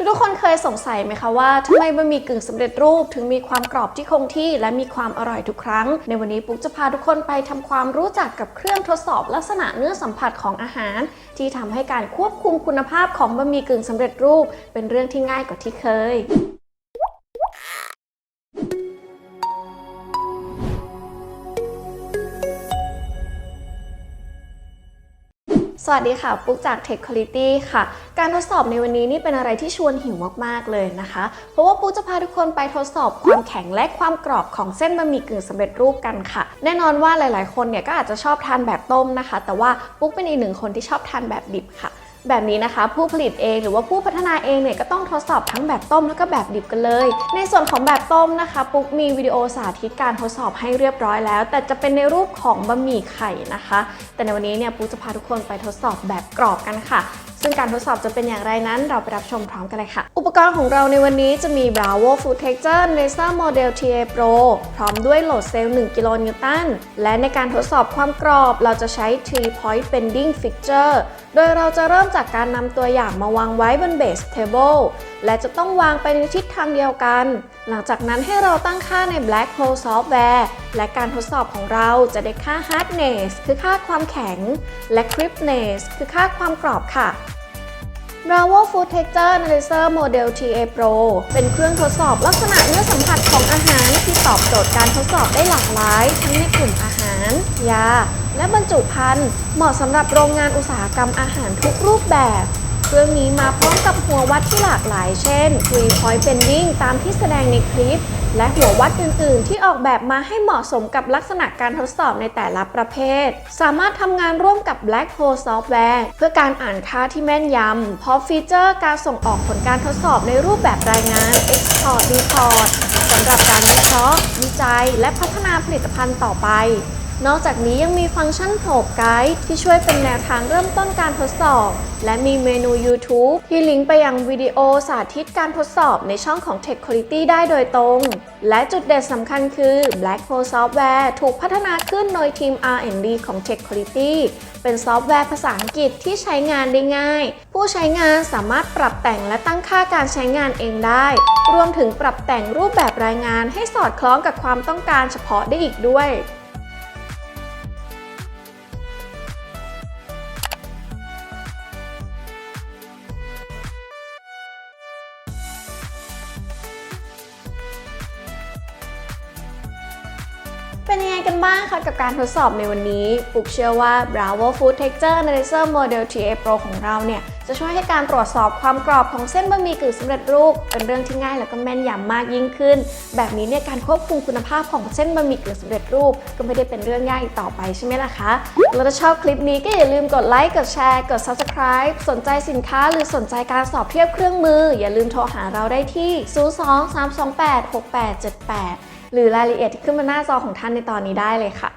ทุกทุกคนเคยสงสัยไหมคะว่าทำไมบะหมี่กึ่งสำเร็จรูปถึงมีความกรอบที่คงที่และมีความอร่อยทุกครั้ง ในวันนี้ปุ๊กจะพาทุกคนไปทำความรู้จักกับเครื่องทดสอบลักษณะเนื้อสัมผัสของอาหาร ที่ทำให้การควบคุมคุณภาพของบะหมี่กึ่งสำเร็จรูป เป็นเรื่องที่ง่ายกว่าที่เคย วัสดีค่ะ ปุ๊กจาก Tech Quality ค่ะ การทดสอบในวันนี้นี่เป็นอะไรที่ชวนหิวมากๆเลยนะคะ เพราะว่าปุ๊กจะพาทุกคนไปทดสอบความแข็งและความกรอบของเส้นบะหมี่กึ่งสำเร็จรูปกันค่ะ แน่นอนว่าหลายๆ คนเนี่ยก็อาจจะชอบทานแบบต้มนะคะ แต่ว่าปุ๊กเป็นอีกหนึ่งคนที่ชอบทานแบบดิบค่ะ แบบนี้นะคะ ผู้ผลิตเองหรือว่าผู้พัฒนาเองเนี่ยก็ต้องทดสอบทั้งแบบต้มแล้วก็แบบดิบกันเลย ในส่วนของแบบต้มนะคะ ปุ๊กมีวิดีโอสาธิตการทดสอบให้เรียบร้อยแล้ว แต่จะเป็นในรูปของบะหมี่ไข่นะคะ แต่ในวันนี้เนี่ยปุ๊กจะพาทุกคนไปทดสอบแบบกรอบกันค่ะ ซึ่งการทดสอบจะเป็นอย่างไรนั้นเราไปรับชมพร้อมกันเลยค่ะ อุปกรณ์ของเราในวันนี้จะมี Bravo Food Texture Laser Model TA Pro พร้อมด้วยโหลดเซลล์1กิโลนิวตัน และในการทดสอบความกรอบเราจะใช้3 point bending fixture โดยเราจะเริ่มจากการนำตัวอย่างมาวางไว้บน base table และจะต้องวางไปในทิศทางเดียวกัน หลังจากนั้นให้เราตั้งค่าใน Black Hole Software และการทดสอบของเราจะได้ค่า hardness คือค่าความแข็ง และ crispness คือค่าความกรอบค่ะ Bravo Food Texture Analyzer Model TA Pro เป็นเครื่องทดสอบลักษณะเนื้อสัมผัสของอาหาร ที่ตอบโจทย์การทดสอบได้หลากหลาย ทั้งในกลุ่มอาหาร ยา และบรรจุภัณฑ์เหมาะสำหรับโรงงานอุตสาหกรรมอาหารทุกรูปแบบ เครื่องนี้มาพร้อมกับหัววัดที่หลากหลายเช่น3 point bending ตามที่แสดงในคลิป และหัววัดอื่น ๆ ที่ออกแบบมาให้เหมาะสมกับลักษณะการทดสอบในแต่ละประเภท สามารถทำงานร่วมกับ Black Hole Software เพื่อการอ่านค่าที่แม่นยำพร้อมฟีเจอร์การส่งออกผลการทดสอบในรูปแบบรายงาน Export Report สำหรับการวิเคราะห์วิจัย และพัฒนาผลิตภัณฑ์ต่อไป นอกจากนี้ยังมีฟังก์ชันโผล่ไกด์ที่ช่วยเป็นแนวทางเริ่มต้นการทดสอบ และมีเมนู YouTube ที่ลิงก์ไปยังวิดีโอสาธิตการทดสอบในช่องของ Tech Quality ได้โดยตรง และจุดเด่นสำคัญคือ Black Hole Software ถูกพัฒนาขึ้นโดยทีม R&D ของ Tech Quality เป็นซอฟต์แวร์ภาษาอังกฤษที่ใช้งานได้ง่าย ผู้ใช้งานสามารถปรับแต่งและตั้งค่าการใช้งานเองได้ รวมถึงปรับแต่งรูปแบบรายงานให้สอดคล้องกับความต้องการเฉพาะได้อีกด้วย เป็นยังไงกันบ้างคะกับการทดสอบในวันนี้ ปุกเชื่อว่า Bravo Food Texture Analyzer Model TA Pro ของเราเนี่ย จะช่วยให้การตรวจสอบความกรอบของเส้นบะหมี่กึ่งสำเร็จรูป เป็นเรื่องที่ง่ายแล้วก็แม่นยำมากยิ่งขึ้น แบบนี้เนี่ยการควบคุมคุณภาพของเส้นบะหมี่กึ่งสำเร็จรูป ก็ไม่ได้เป็นเรื่องยากอีกต่อไปใช่ไหมล่ะคะแล้วถ้าชอบคลิปนี้ก็อย่าลืมกดไลค์กดแชร์กด Subscribe สนใจสินค้า หรือสนใจการสอบเทียบเครื่องมือ อย่าลืมโทรหาเราได้ที่ 023286878 หรือรายละเอียดที่ขึ้นบนหน้าจอของท่านในตอนนี้ได้เลยค่ะ